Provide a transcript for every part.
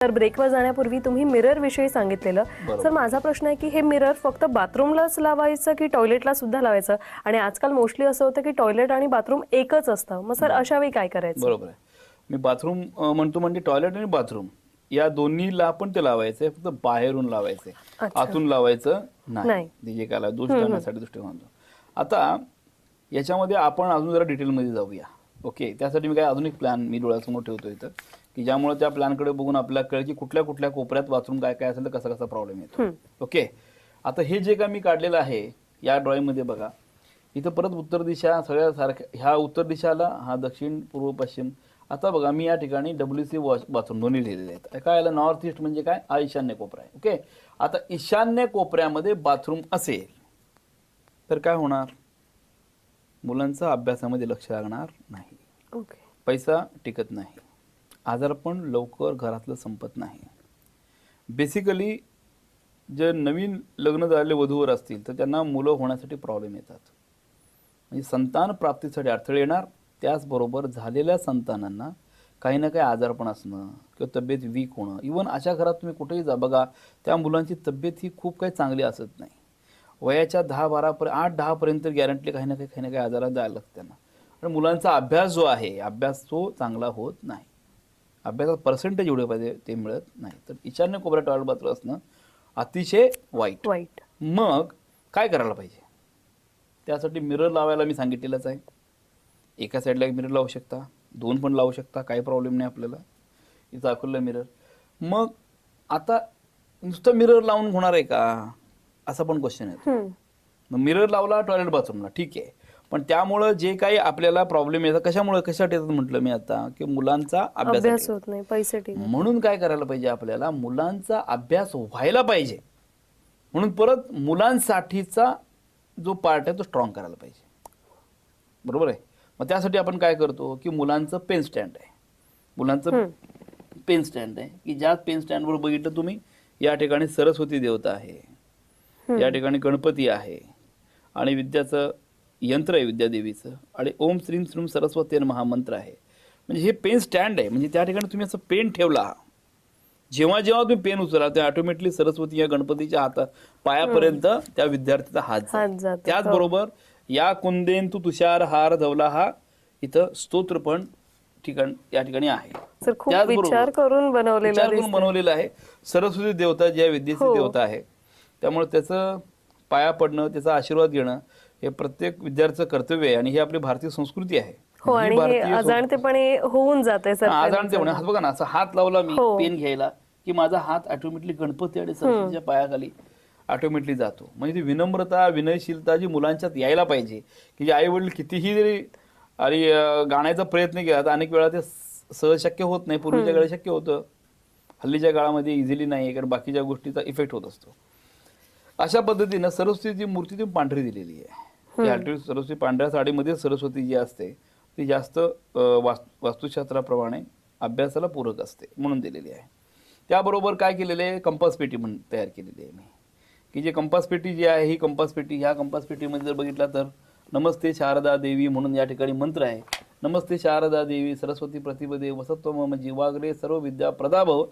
तर ब्रेकवर जाण्यापूर्वी तुम्ही मिरर विषयी सांगितलेलं. सर माझा प्रश्न आहे की हे मिरर फक्त बाथरूमलाच लावायचं की टॉयलेटला सुद्धा लावायचं? आणि आजकाल मोस्टली असं होतं की टॉयलेट आणि बाथरूम एकच असतं. मग सर अशा वेळी काय करायचं? बरोबर आहे. मी बाथरूम म्हणतो म्हणजे टॉयलेट आणि बाथरूम या दोन्हीला पण ते लावायचंय फक्त बाहेरून लावायचंय. आतून लावायचं नाही. जे काय दोष करण्यासाठी दृष्टिकोनातून आता याच्यामध्ये आपण अजून जरा डिटेलमध्ये जाऊया. ओके त्यासाठी मी काय अजून एक प्लॅन मी डोळ्यासमोर ठेवतो इथं. की ज्यामुळे त्या प्लॅनकडे बघून आपल्याला कळेल की कुठल्या कुठल्या कोपऱ्यात बाथरूम काय काय असेल तर कसा कसा प्रॉब्लेम येतो. ओके आता हे जे काय मी काढलेलं आहे या ड्रॉइंगमध्ये बघा. इथं परत उत्तर दिशा सगळ्या सारख्या ह्या उत्तर दिशाला हा दक्षिण पूर्व पश्चिम. आता बघा मी या ठिकाणी डब्ल्यू सी वॉश बाथरूम दोन्ही लिहिलेले आहेत. काय आलं? नॉर्थ ईस्ट म्हणजे काय? हा ईशान्य कोपरा आहे. ओके आता ईशान्य कोपऱ्यामध्ये बाथरूम असेल तर काय होणार? मुलांचं अभ्यासामध्ये लक्ष लागणार नाही. ओके पैसा टिकत नाही. आजारपण लवकर घरातलं संपत नाही. बेसिकली जे नवीन लग्न झालेले वधूवर असतील तर त्यांना मुलं होण्यासाठी प्रॉब्लेम येतात. म्हणजे संतान प्राप्तीसाठी अडथळे येणार त्याचबरोबर झालेल्या संतानांना काही ना काही आजारपण असणं किंवा तब्येत वीक होणं. इवन अशा घरात तुम्ही कुठेही जा बघा त्या मुलांची तब्येत ही खूप काही चांगली असत नाही. वयाच्या दहा बारापर्यंत आठ दहापर्यंत गॅरंटी काही ना काही काही ना काही आजारात जायला लागतं त्यांना. आणि मुलांचा अभ्यास जो आहे अभ्यास तो चांगला होत नाही. अभ्यासात पर्सेंटेज एवढे पाहिजे ते मिळत नाही. तर ईशान्य कोपऱ्या टॉयलेट बाथरूम असणं अतिशय वाईट. वाईट. मग काय करायला पाहिजे? त्यासाठी मिरर लावायला मी सांगितलेलंच आहे. एका साईडला एक मिरर लावू शकता दोन पण लावू शकता काही प्रॉब्लेम नाही आपल्याला. इथं दाखवलं मिरर मग आता नुसतं मिरर लावून होणार आहे का? असा पण क्वेश्चन आहे. मग मिरर लावला टॉयलेट बाथरूमला ठीक आहे. पण त्यामुळं जे काही आपल्याला प्रॉब्लेम येतात कशामुळे कशासाठी येतात म्हटलं मी आता? की मुलांचा अभ्यास होत नाही पैसे ठीक म्हणून काय करायला पाहिजे आपल्याला? मुलांचा अभ्यास व्हायला पाहिजे. म्हणून परत मुलांसाठीचा जो पार्ट आहे तो स्ट्रॉंग करायला पाहिजे. बरोबर आहे? मग त्यासाठी आपण काय करतो? की मुलांचं पेन स्टँड आहे. मुलांचं पेन स्टँड आहे. की ज्या पेन स्टँडवर बघितलं तुम्ही या ठिकाणी सरस्वती देवता आहे. या ठिकाणी गणपती आहे. आणि विद्याचं यंत्र आहे विद्यादेवीचं. आणि ओम श्रीम श्रीम सरस्वती हा मंत्र आहे. म्हणजे हे पेन स्टँड आहे. म्हणजे त्या ठिकाणी तुम्ही असं पेन ठेवला. जेव्हा जेव्हा तुम्ही पेन उचला ते ऑटोमॅटिकली सरस्वती या गणपतीच्या हातात पायापर्यंत त्या विद्यार्थीचा हात. हात. त्याचबरोबर या कुंदेन तू तुषार हार धवला हा इथं स्तोत्र पण ठिकाण या ठिकाणी आहे. विचार करून बनवलेलं आहे. सरस्वती देवता जी आहे विद्येची हो. देवता आहे. त्यामुळे त्याचं पाया पडणं त्याचा आशीर्वाद घेणं हे प्रत्येक विद्यार्थ्याचं कर्तव्य आहे आणि ही आपली भारतीय संस्कृती आहे. हो ही आणि हे भारतीय संस्कृती- अजाणतेपणे होऊन जाते सर हा, अजाणतेपणे हात बघा ना असा हात लावला मी हो. पेन घ्यायला की माझा हात ऑटोमॅटिकली गणपती आणि सरस्वतीच्या पायाखाली ऑटोमॅटिकली जातो. म्हणजे ती विनम्रता विनयशीलता जी मुलांच्यात यायला पाहिजे की जे आई वडील कितीही जरी आणि अं, गाण्याचा प्रयत्न केला तर अनेक वेळा ते स- सहज शक्य होत नाही. पूर्वीच्या काळी शक्य होतं. हल्लीच्या काळामध्ये इझिली नाही कारण बाकीच्या गोष्टीचा इफेक्ट होत असतो. अशा पद्धतीनं सरस्वतीची मूर्ती ती पांढरी दिलेली आहे. ती सरस्वती पांढऱ्या साडीमध्ये सरस्वती जी असते ती जास्त वास्तुशास्त्राप्रमाणे अभ्यासाला पूरक असते म्हणून दिलेली आहे. त्याबरोबर काय केलेलं आहे? कंपास पेटी म्हणून तयार केलेली आहे मी. की जे कंपास पेटी जी आहे ही कंपास पेटी ह्या कंपास पेटीमध्ये जर बघितला तर नमस्ते शारदा देवी म्हणून या ठिकाणी मंत्र आहे. नमस्ते शारदा देवी सरस्वती प्रतिपदे वसत्व मम जीवाग्रे सर्व विद्या प्रदाभव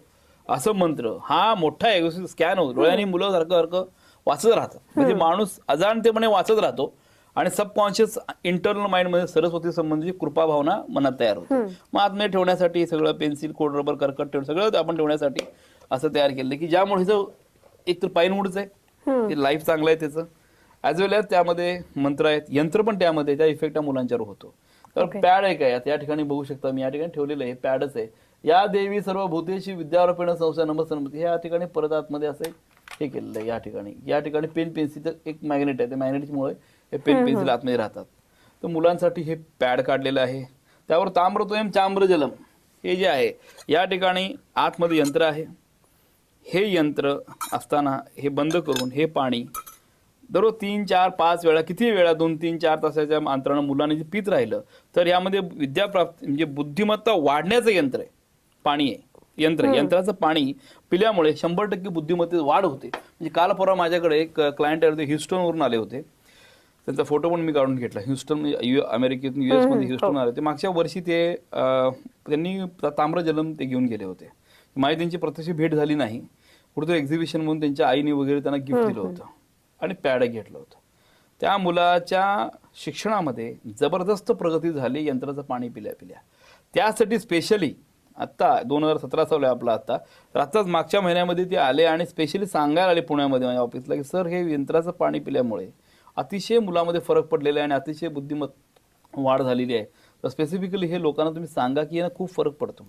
असं मंत्र हा मोठा आहे स्कॅन होतो. डोळ्यांनी मुलं सारखं सारखं वाचत राहतात. म्हणजे माणूस अजाणतेपणे वाचत राहतो. आणि सबकॉन्शियस इंटरनल माइंडमध्ये सरस्वती संबंधी कृपा भावना मनात तयार होते. मग आतमध्ये ठेवण्यासाठी सगळं पेन्सिल कोड रबर कर्कट ठेवून सगळं आपण ठेवण्यासाठी असं तयार केलं की ज्यामुळे हिचं एक तर पाईनवूडच आहे लाईफ चांगलं आहे त्याचं. ॲज वेल एज त्यामध्ये मंत्र आहेत. यंत्र पण त्यामध्ये त्या इफेक्ट मुलांच्यावर होतो. तर पॅड एक आहे. या ठिकाणी बघू शकता मी. या ठिकाणी ठेवलेलं आहे. पॅडच आहे. या देवी सर्व भूतेशी विद्यारोपण संस्था नमस्कार हे या ठिकाणी परत आतमध्ये असं हे केलेलं आहे. या ठिकाणी. या ठिकाणी पेन पेन्सिलचं एक मॅग्नेट आहे. त्या मॅग्नेटमुळे हे पेन पेन्सिल आतमध्ये राहतात. तर मुलांसाठी हे पॅड काढलेलं आहे. त्यावर ताम्रतोयम चाम्रजलम हे जे आहे या ठिकाणी आतमध्ये यंत्र आहे. हे यंत्र असताना हे बंद करून हे पाणी दररोज तीन चार पाच वेळा किती वेळा दोन तीन चार तासाच्या अंतरानं मुलांनी जे पित राहिलं तर यामध्ये विद्याप्राप्ती म्हणजे बुद्धिमत्ता वाढण्याचं यंत्र आहे. पाणी आहे. यंत्र यंत्राचं पाणी पिल्यामुळे शंभर टक्के बुद्धिमत्तेत वाढ होते. म्हणजे काल परवा माझ्याकडे एक क्लायंट आहे ह्युस्टनवरून आले होते. त्यांचा फोटो पण मी काढून घेतला. ह्युस्टन यु अमेरिकेतून युएसमध्ये ह्युस्टन आले. ते मागच्या वर्षी ते त्यांनी ताम्रजलम ते घेऊन गेले होते. माझी त्यांची प्रत्यक्ष भेट झाली नाही. कुठेतरी एक्झिबिशन म्हणून त्यांच्या आईने वगैरे त्यांना गिफ्ट दिलं होतं आणि पॅड घेतलं होतं. त्या मुलाच्या शिक्षणामध्ये जबरदस्त प्रगती झाली यंत्राचं पाणी पिल्या पिल्या. त्यासाठी स्पेशली आत्ता दोन हजार सतरा चालू आहे आपला आत्ता तर आत्ताच मागच्या महिन्यामध्ये ते आले आणि स्पेशली सांगायला आले पुण्यामध्ये माझ्या ऑफिसला की सर हे यंत्राचं पाणी पिल्यामुळे अतिशय मुलामध्ये फरक पडलेला आहे आणि अतिशय बुद्धिमत वाढ झालेली आहे तर स्पेसिफिकली हे लोकांना तुम्ही सांगा की यांना खूप फरक पडतो.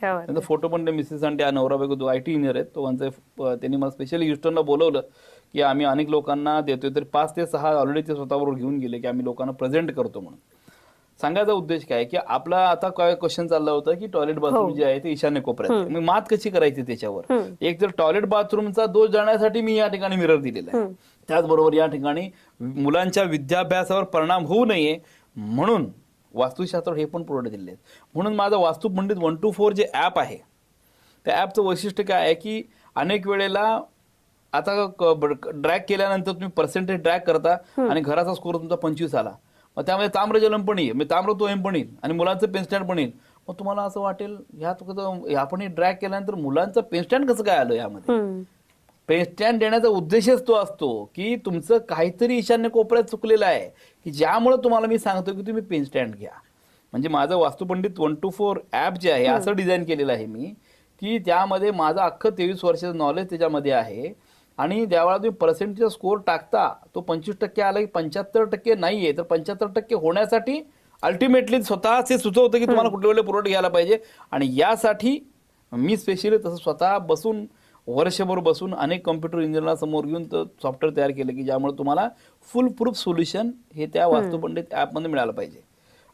त्यांचा फोटो पण ते मिसेस आणि त्या नवरा बायको तो आय टी इंजिनियर आहेत तो त्यांचे त्यांनी मला स्पेशली ह्युस्टनला बोलवलं की आम्ही अनेक लोकांना देतोय तर पाच ते सहा ऑलरेडी ते स्वतःबरोबर घेऊन गेले की आम्ही लोकांना प्रेझेंट करतो म्हणून सांगायचा उद्देश काय की आपला आता काय क्वेश्चन चालला होता की टॉयलेट बाथरूम जे आहे ते ईशान्य कोपऱ्यात. मग मात कशी करायची त्याच्यावर? एक तर टॉयलेट बाथरूमचा दोष जाण्यासाठी मी या ठिकाणी मिरर दिलेला आहे. त्याचबरोबर या ठिकाणी मुलांच्या विद्याभ्यासावर परिणाम होऊ नये म्हणून वास्तुशास्त्र हे पण पुरवठे दिले आहेत. म्हणून माझा Vastu Pandit one two four जे ॲप आहे त्या ॲपचं वैशिष्ट्य काय आहे की अनेक वेळेला आता ड्रॅग केल्यानंतर तुम्ही पर्सेंटेज ड्रॅग करता आणि घराचा स्कोर तुमचा पंचवीस आला. मग त्यामध्ये ताम्र जलम पण येईल. म्हणजे ताम्र तो एम पण येईल. आणि मुलांचं पेनस्टँड पण येईल. मग तुम्हाला असं वाटेल ह्यात कसं आपण ड्रॅग केल्यानंतर मुलांचं पेनस्टँड कसं काय आलं यामध्ये. पेनस्टँड देण्याचा उद्देशच तो असतो की तुमचं काहीतरी ईशान्य कोपऱ्यात चुकलेलं आहे की ज्यामुळे तुम्हाला मी सांगतो की तुम्ही पेनस्टँड घ्या. म्हणजे माझं Vastupandit one two four app जे आहे असं डिझाईन केलेलं आहे मी की त्यामध्ये माझं अख्खं तेवीस वर्षाचं नॉलेज त्याच्यामध्ये आहे. आणि ज्यावेळेला तुम्ही पर्सेंटेजचा स्कोर टाकता तो पंचवीस टक्के आला की पंच्याहत्तर टक्के नाही आहे तर पंच्याहत्तर टक्के होण्यासाठी अल्टिमेटली स्वतःच हे सुचवतं की तुम्हाला कुठल्या वेळेला पुरवठा घ्यायला पाहिजे. आणि यासाठी मी स्पेशली तसं स्वतः बसून वर्षभर बसून अनेक कम्प्युटर इंजिनियरला समोर घेऊन सॉफ्टवेअर तयार केलं की ज्यामुळे तुम्हाला फुल प्रूफ सोल्युशन हे त्या वास्तुपंडित ॲपमध्ये मिळालं पाहिजे.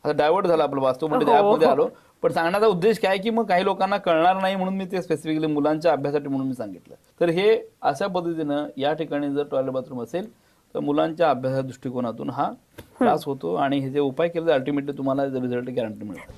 आता डायव्हर्ट झालं आपलं वास्तुपंडित हो, ॲपमध्ये हो. आलो. पण सांगण्याचा उद्देश काय की मग काही लोकांना कळणार नाही म्हणून मी ते स्पेसिफिकली मुलांच्या अभ्यासासाठी म्हणून मी सांगितलं. तर हे अशा पद्धतीनं या ठिकाणी जर टॉयलेट बाथरूम असेल तर मुलांच्या अभ्यासा दृष्टिकोनातून हा. त्रास होतो आणि हे जे उपाय केले अल्टिमेटली तुम्हाला रिझल्ट गॅरंटी मिळतो